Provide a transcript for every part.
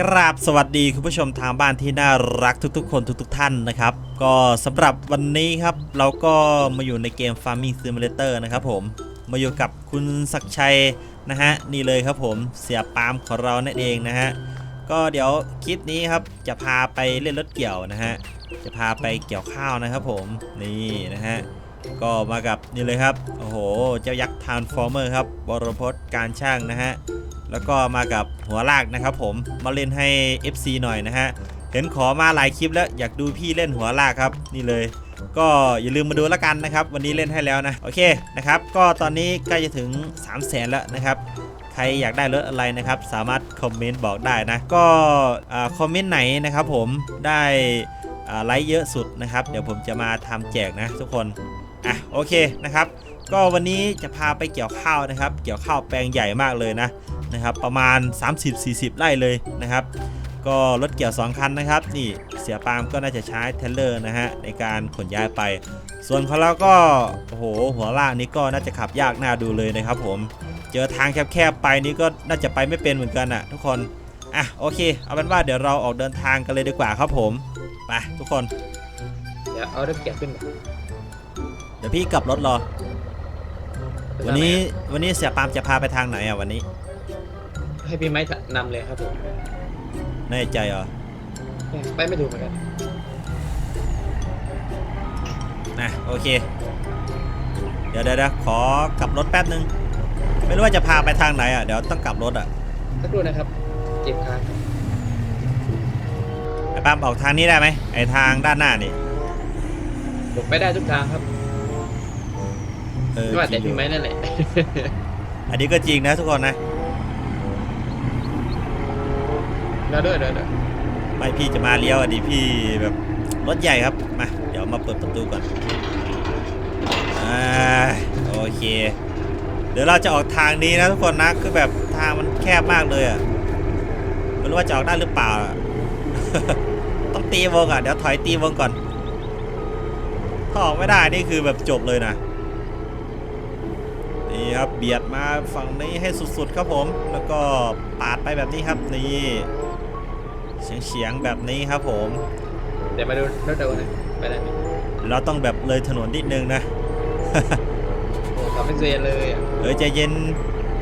กราบสวัสดีคุณผู้ชมทางบ้านที่น่ารักทุกๆ คนทุก ๆ ท่านนะครับ ก็สำหรับวันนี้ครับ เราก็มาอยู่ในเกม Farming Simulator นะครับผมมาอยู่กับคุณศักชัยนะฮะนี่เลยครับผมเสียปามของเรานั่นเองนะฮะก็เดี๋ยวคลิปนี้ครับจะพาไปเล่นรถเกี่ยวนะฮะจะพาไปเกี่ยวข้าวนะครับผมนี่นะฮะก็มากับนี่เลยครับโอ้โหเจ้ายักษ์ทานฟอร์เมอร์ครับบรพศการช่างนะฮะ แล้วก็มากับหัวลากนะครับผมมาเล่นให้ FC หน่อยนะฮะเห็นขอมาหลายคลิปแล้วอยากดูพี่เล่นหัวลากครับนี่เลย ก็อย่าลืมมาดูแล้วกันนะครับ วันนี้เล่นให้แล้วนะโอเคนะครับ ก็ตอนนี้ใกล้จะถึง 3 0 0แสนแล้วนะครับใครอยากได้รถอะไรนะครับ สามารถคอมเมนต์บอกได้นะ ก็คอมเมนต์ไหนนะครับผมได้ไลค์เยอะสุดนะครับ เดี๋ยวผมจะมาทำแจกนะทุกคนอะโอเคนะครับ ก็วันนี้จะพาไปเกี่ยวข้าวนะครับ เกี่ยวข้าวแปลงใหญ่มากเลยนะ นะครับประมาณ 30-40 ไร่เลยนะครับก็รถเกี่ยว 2 คันนะครับ นี่เสียปาล์มก็น่าจะใช้เทรลเลอร์นะฮะในการขนย้ายไป ส่วนของเราก็โอ้โหหัวลากนี้ก็น่าจะขับยากน่าดูเลยนะครับผมเจอทางแคบๆไปนี่ก็น่าจะไปไม่เป็นเหมือนกันอะทุกคนอะโอเค เอาเป็นว่าเดี๋ยวเราออกเดินทางกันเลยดีกว่าครับผมไปทุกคนเดี๋ยวเอาเริ่มแกะขึ้นก่อนเดี๋ยวพี่กลับรถรอ วันนี้วันนี้เสียปาล์มจะพาไปทางไหนอะวันนี้ ให้พี่ไม้นำเลยครับผมแน่ใจเหรอไปไม่ถูกเหมือนกันนะโอเคเดี๋ยวเดี๋ยวเดี๋ยวขอกลับรถแป๊บนึง ไม่รู้ว่าจะพาไปทางไหนอะ เดี๋ยวต้องกลับรถอะสักครู่นะครับเก็บค้างไอ้ปาล์มออกทางนี้ได้ไหมไอ้ทางด้านหน้านี่ผมไปได้ทุกทางครับเออไม่ว่าแต่จริงอยู่พี่ไม้นั่นแหละ อันนี้ก็จริงนะทุกคนนะ แล้วด้วยเดี๋ยวเดี๋ยวไม่พี่จะมาเลี้ยวอะดิพี่แบบรถใหญ่ครับ มา เดี๋ยวมาเปิดประตูก่อนอ่าโอเค เดี๋ยวเราจะออกทางนี้นะทุกคนนะ คือแบบทางมันแคบมากเลยอะ ไม่รู้ว่าจะออกได้หรือเปล่า ต้องตีวงอะ เดี๋ยวถอยตีวงก่อน ถ้าออกไม่ได้นี่คือแบบจบเลยนะนี่ครับเบียดมาฝั่งนี้ให้สุดๆครับผม แล้วก็ปาดไปแบบนี้ครับนี่ เฉียงเฉียงๆแบบนี้ครับผม เดี๋ยวมาดูรถเร็วนะไปได้ไหมเราต้องแบบเลยถนนนิดนึงนะ โอ้ทำเป็นเซียนเลยอะเออใจเย็น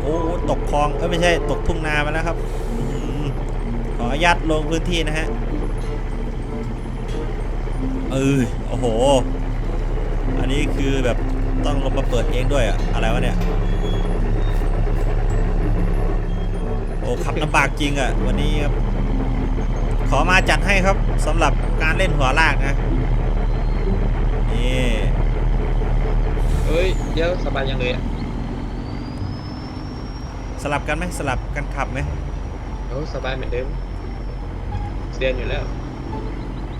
โอ้ตกคลอง เออไม่ใช่ตกทุ่งนามาแล้วครับอืมขออนุญาตลงพื้นที่นะฮะ เออโอ้โห อันนี้คือแบบต้องลงมาเปิดเองด้วยอะอะไรวะเนี่ย โอ้ขับลำบากจริงอะวันนี้ครับ ขอมาจัดให้ครับสำหรับการเล่นหัวลากนะ นี่เอ้ยเดี๋ยวสบายยังเลยอะสลับกันไหมสลับกันขับไหมโอ้สบายเหมือนเดิมเซียนอยู่แล้ว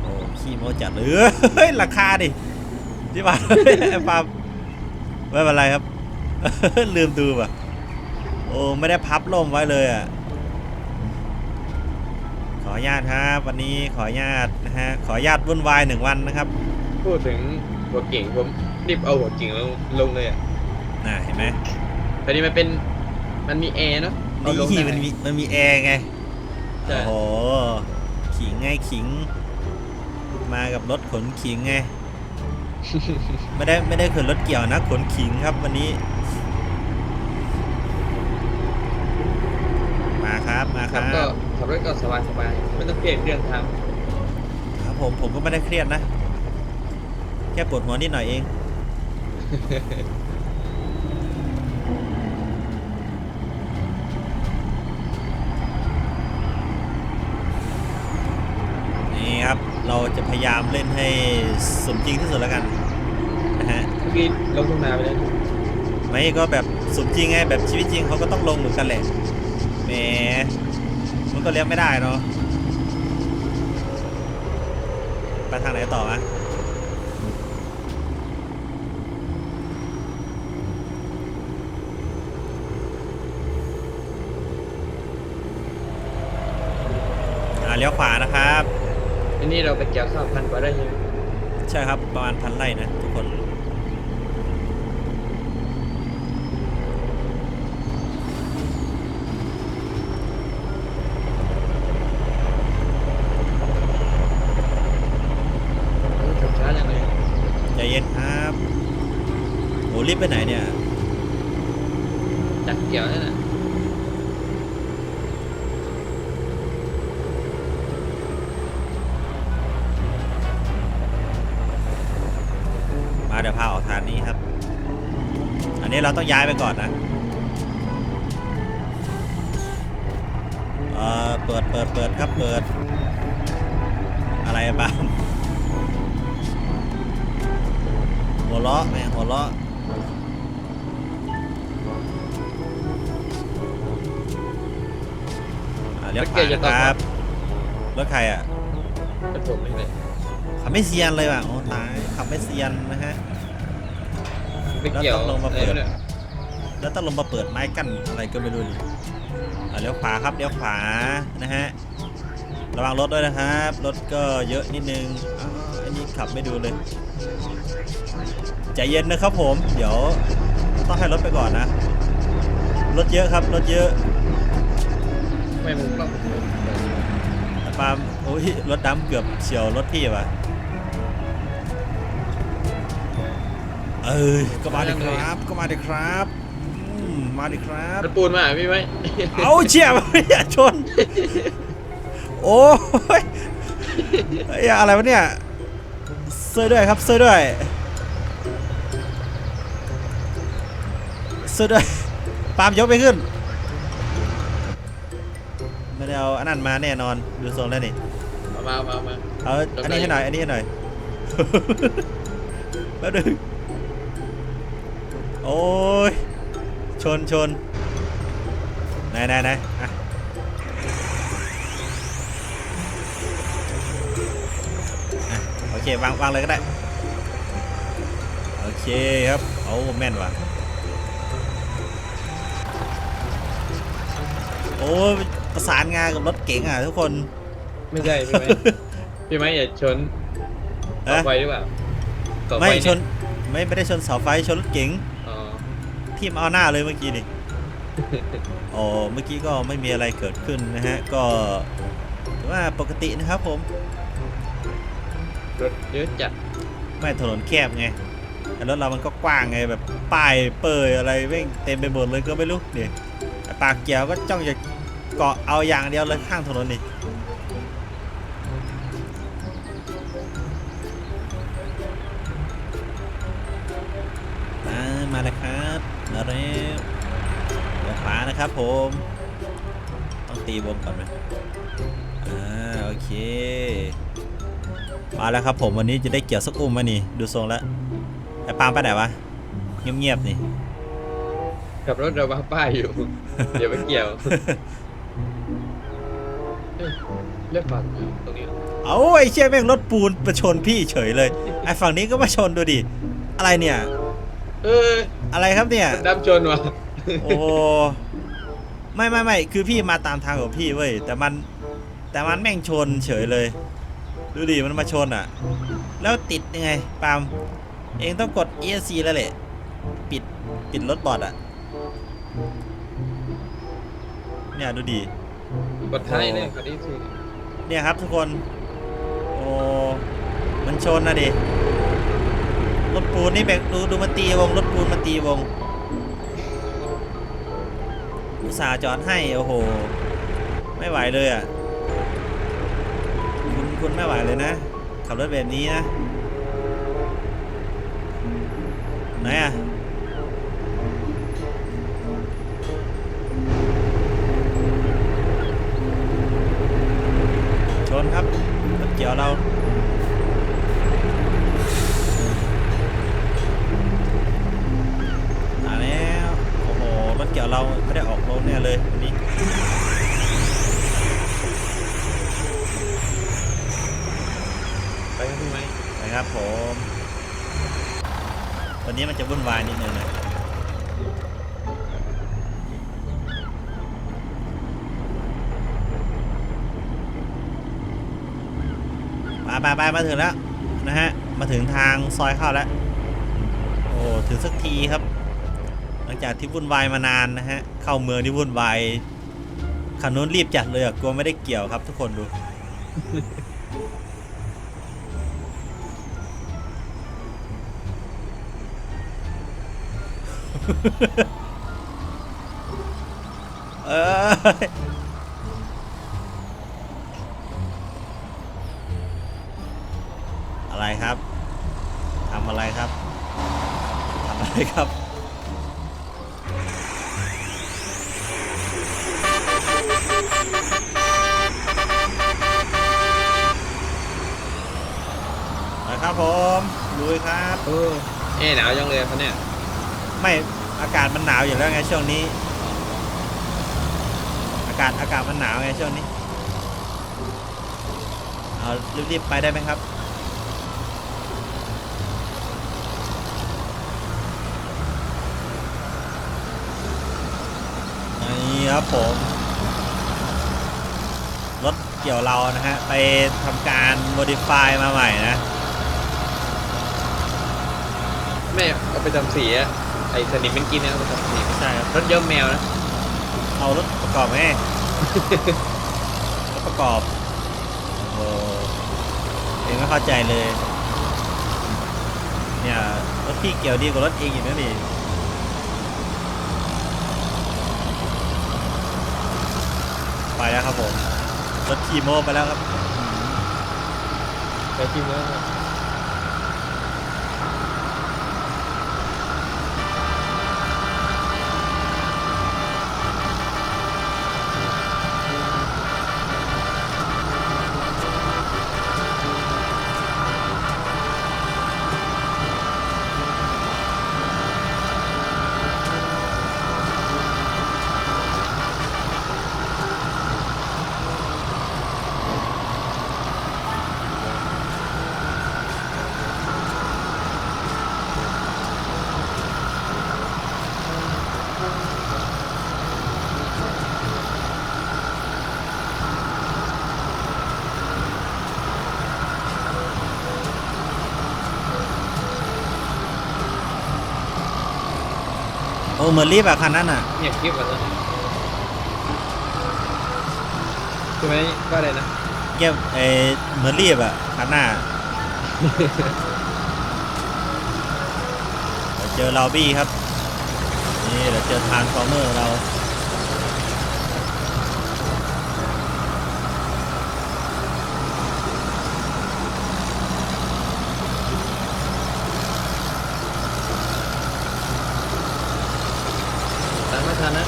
โอ้ขี้โมจัดเลยเฮ้ยราคาดิที่บ้านไอ้ปาล์มไม่เป็นไรครับลืมดูป่ะโอ้ไม่ได้พับล่มไว้เลยอะ ขออนุญาตครับวันนี้ขออนุญาตนะฮะขออนุญาตวุ่นวายหนึ่งวันนะครับพูดถึงหัวเก่งผมรีบเอาหัวเก่งลงลงเลยอะน่ะเห็นไหมตอนนี้มันเป็นมันมีแอร์เนาะเอาลงนี่ได้ มันมีมันมีแอร์ไงใช่ โอ้โหขิงไงขิง มากับรถขนขิงไง ไม่ได้ไม่ได้ขนรถเกี่ยวนะขนขิงครับวันนี้ มาครับมาคครัรับบก็ ขับรถก็สบายสบายไม่ต้องเครียดเรื่องทางครับผมผมก็ไม่ได้เครียดนะ แค่ปวดหัวนิดหน่อยเอง นี่ครับเราจะพยายามเล่นให้สมจริงที่สุดแล้วกันนะฮะเมื่อกี้ลงทุ่งนาไปแล้วไม่ก็แบบสมจริงไงแบบชีวิตจริงเขาก็ต้องลงเหมือนกันแหละแหมมัน ก็เลี้ยงไม่ได้เนาะไปทางไหนต่อวะอ่าเลี้ยวขวานะครับทีนี้เราไปเกี่ยวข้าวพันกว่าได้ยังใช่ครับ ประมาณพันไร่นะทุกคน ไปไหนเนี่ย จักเกี่ยวนั่นน่ะ มาเดี๋ยวพาออกทางนี้ครับ อันนี้ เราต้องย้ายไปก่อนนะ เออเปิดเปิดเปิดครับเปิด อะไรอะบ้างหัวเราะแม่งหัวเราะอะเลี้ยวขวานะครับรถใครอะเป็นผมนี่เลยขับไม่เซียนเลยว่ะโอ้ตายขับไม่เซียนนะฮะ ไม่เกี่ยวแล้วต้องลงมาเปิด อะไรวะเนี่ยแล้วต้องลงมาเปิดไม้กั้นอะไรก็ไม่รู้นี่อะเลี้ยวขวาครับเลี้ยวขวานะฮะระวังรถด้วยนะครับรถก็เยอะนิดนึงอ๋ออันนี้ขับไม่ดูเลยใจเย็นนะครับผม เดี๋ยวต้องให้รถไปก่อนนะรถเยอะครับรถเยอะไม่มุมกล้องผมปาล์มโอ้ยรถดำเกือบเฉียวรถพี่ว่ะ เอ้ยก็มาดิครับ ก็มาดิครับอืมมาดิครับมันปูนมาหาพี่ไหม เอาเชี่ยอย่าชน โอ้ยเฮ้ยอะไรวะเนี่ยเซยด้วยครับเซยด้วยเซยด้วยปาล์มยกไปขึ้นไม่ได้เอาอันนั้นมาแน่นอนดูทรงแล้วนี่เอามาเอามาเอามาเอาอันนี้ให้หน่อยอันนี้ให้หน่อย แป๊บนึง โอ้ย ชนชนไหนไหนไหนอะอะโอเควางวางเลยก็ได้ โอเคครับ เอาแม่นว่ะ โอ้ยประสานงานกับรถเก๋งอะทุกคน ไม่ใช่พี่ไหมพี่ไหมอย่าชนต่อฮะไฟหรือเปล่าต่อฟไม่เยชนไม่ไม่ได้ชนเสาไฟชนรถเก๋งอ๋อ ที่มาเอาหน้าเลยเมื่อกี้นี่อ๋อเมื่อกี้ก็ไม่มีอะไรเกิดขึ้นนะฮะ ก็ถือว่าปกตินะครับผม รถเยอะจัดไม่ถนนแคบไงแต่รถเรามันก็กว้างไงแบบป้ายเปยอะไรเว่งเต็มไปหมดเลยก็ไม่รู้เนี่ยไอ้ปากเกียวก็จ้องจะเกาะเอาอย่างเดียวเลยข้างถนนนี่ ม ต้องตีวงก่อนไหมอ่าโอเค มาแล้วครับผมวันนี้จะได้เกี่ยวสักอุ้มไหมนี่ ดูทรงแล้วไอ้ปาล์มไปไหนวะ เงียบๆนี่ ขับรถเราบ้าป้ายอยู่ เดี๋ยวไปเกี่ยวเอ้ยเลือกฝั่งตรงนี้เอาไอ้เชี่ยแม่งรถปูนประชนพี่เฉยเลยไอ้ฝั่งนี้ก็มาชนดูดิ อะไรเนี่ย เอออะไรครับเนี่ย ดำชนว่ะโอ้ ไม่ไม่ไม่คือพี่มาตามทางของพี่เว้ยแต่มันแต่มันแม่งชนเฉยเลย ดูดิมันมาชนอะ แล้วติดยังไงปาล์มเองต้องกด ESC แล้วแหละปิดปิดรถบอดอะเนี่ยดูดิกดท้ายเลยกดอีซีเนี่ยครับทุกคนโอ้มันชนนะดิรถปูนนี่แบกดูดูมันตีวงรถปูนมันตีวง อุตส่าห์จอดให้ โอ้โห ไม่ไหวเลยอะ คุณคุณไม่ไหวเลยนะ ขับรถแบบนี้นะ ไหนอะ ชนครับรถเกี่ยวเรา ตายแล้ว โอ้โห รถเกี่ยวเราไม่ได้ออกโรงแน่เลยวันนี้ ไปครับพี่ไหม นะครับผม วายนิดนึงนะมาไปไปมาถึงแล้วนะฮะ มาถึงทางซอยเข้าแล้ว โอ้ ถึงสักทีครับ หลังจากที่วุ่นวายมานานนะฮะ เข้าเมืองที่วุ่นวายขันนู้นรีบจัดเลยอะกลัวไม่ได้เกี่ยวครับทุกคนดู เอออะไรครับทำอะไรครับทำอะไรครับนะครับผมลุยครับ เออเอ๊ะหนาวจังเลยเขาเนี่ย ไม่ อากาศมันหนาวอยู่แล้วไงช่วงนี้ อากาศอากาศมันหนาวไงช่วงนี้เอารีบๆไปได้ไหมครับนี่ครับผมรถเกี่ยวเรานะฮะ ไปทำการ modify มาใหม่นะ แม่เอาไปทำสีอะ ไอ้สนิมมันกินนะเอาไปทำสีใช่ครับ รถเยอะแมวนะ เอารถประกอบไหม รถประกอบ โอ้เองไม่เข้าใจเลย เนี่ย รถพี่เกี่ยวดีกว่ารถเองอีกนะดิไปแล้วครับผม รถทีโมไปแล้วครับไปที่เมือ เหมือนรีบอะคันนั้นอะเนี่ยคลิปมันนะใช่ไหมก็อะไรนะเก็บเออเหมือนรีบอะคันหน้าเดี๋ยวเจอเราบี้ครับ นี่เดี๋ยวเจอทานฟอร์เมอร์เรา ตามไม่ทันนะ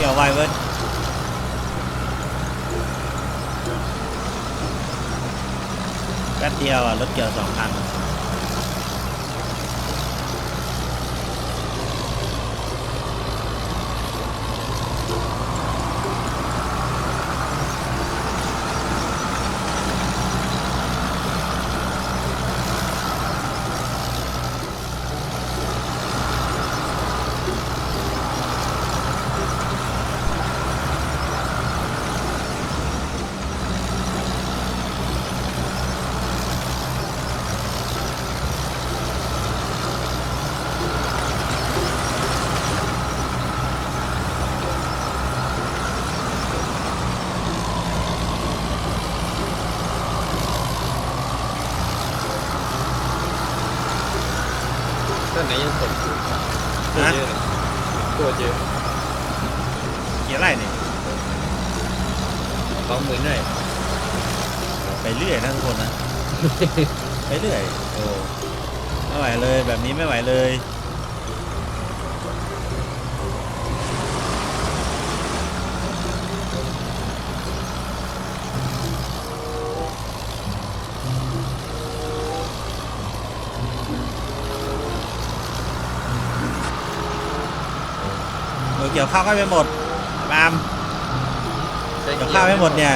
เกี่ยวไวเว้ยแป๊บเดียวอะรถเกี่ยวสองคัน ต้นไหนยังสดอยู่ตัวเยอะเลยตัวเยอะ เกี่ยวไรเนี่ย สองหมื่นหน่อย ไปเรื่อยนะทุกคนนะ ไปเรื่อย โอ้ไม่ไหวเลยแบบนี้ไม่ไหวเลย เออเกี่ยวข้าวก็ไปหมดปาล์มเกี่ยวข้าวไม่หมดเนี่ย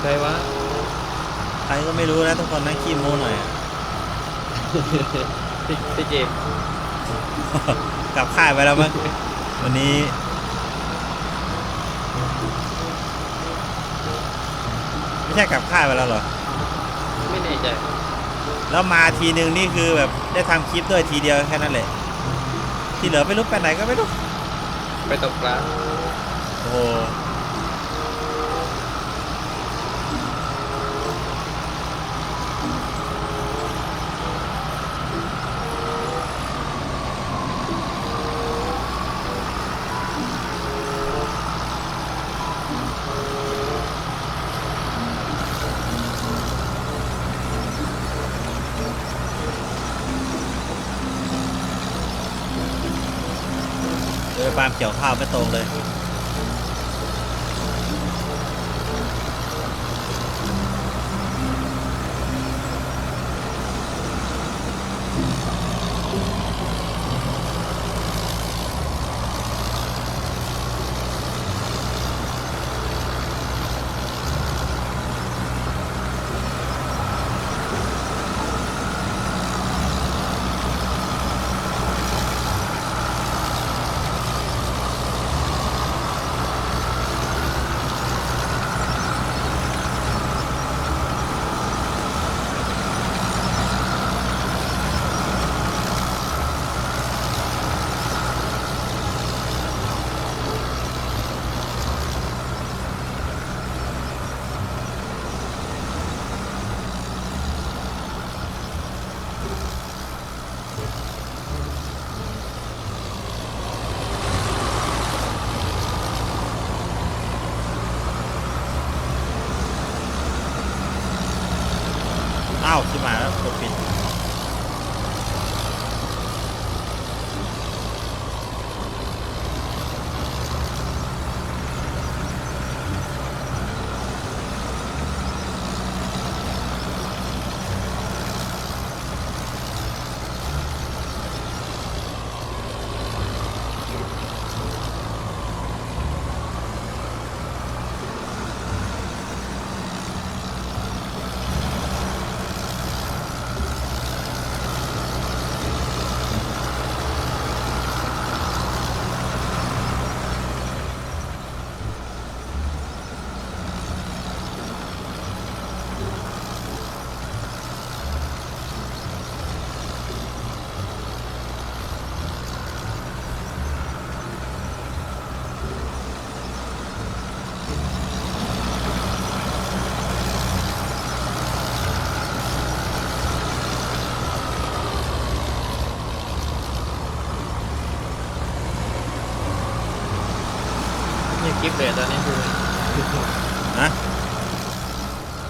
ใช่วะใครก็ไม่รู้นะทุกคนนะขี้โม้หน่อยอะพี่พี่เจมส์กลับค่ายไปแล้วมั้งวันนี้ไม่ใช่กลับค่ายไปแล้วเหรอไม่แน่ใจแล้วมาทีนึงนี่คือแบบได้ทำคลิปด้วยทีเดียวแค่นั้นแหละที่เหลือไม่รู้ไปไหนก็ไม่รู้ ไปตกปลา โอ้โห เออปาล์มเกี่ยวข้าวไม่ตรงเลย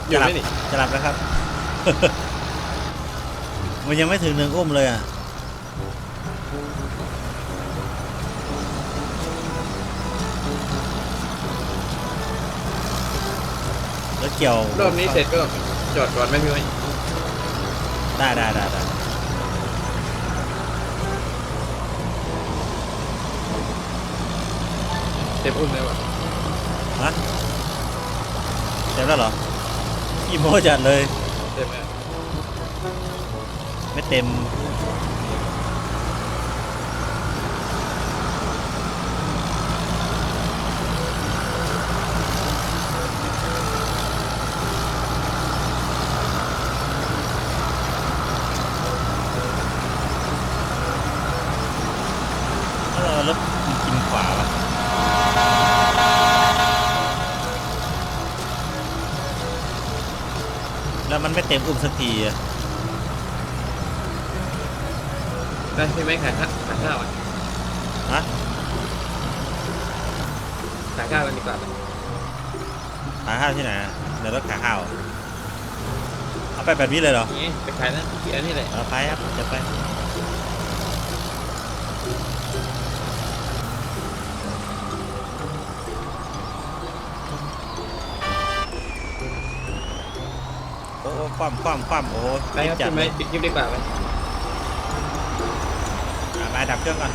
อยู่ไหมนี่จะหลับแล้วครับ มันยังไม่ถึงหนึ่งอุ้มเลยอะแล้วเกี่ยวรอบนี้เสร็จก็จอดก่อนไหมพี่ไหมได้ได้ได้ได้เต็มอุ้มเลยวะฮะเต็มแล้วเหรอ พี่โมจัดเลย เต็มไหมไม่เต็ม เออรถมันกินขวาวะแล้ว มันไม่เต็มอุ้มสักทีอะได้พี่ไหมขายข้าวขายข้าวอะฮะขายข้าวกันดีกว่าขายข้าวที่ไหนอะเดี๋ยวรถขายข้าว เอาไปแบบนี้เลยเหรอนี่ไปขายนะที่อันนี้แหละเอาไปครับจะไป โอ้โอ้ คว่ำคว่ำคว่ำโอ้โหได้ครับจัดพี่ไหมเลยปิดคลิปดีกว่าไหมอะมาดับเครื่องก่อน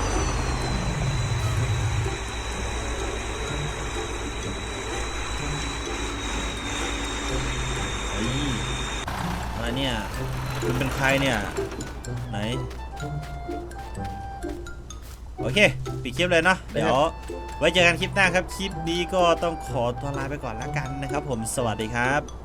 เฮ้ยมาเนี่ย คุณเป็นใครเนี่ย ไหน โอเค ปิดคลิปเลยเนาะ เดี๋ยว ไว้เจอกันคลิปหน้าครับ คลิปนี้ก็ต้องขอตัวลาไปก่อนละกันนะครับผม สวัสดีครับ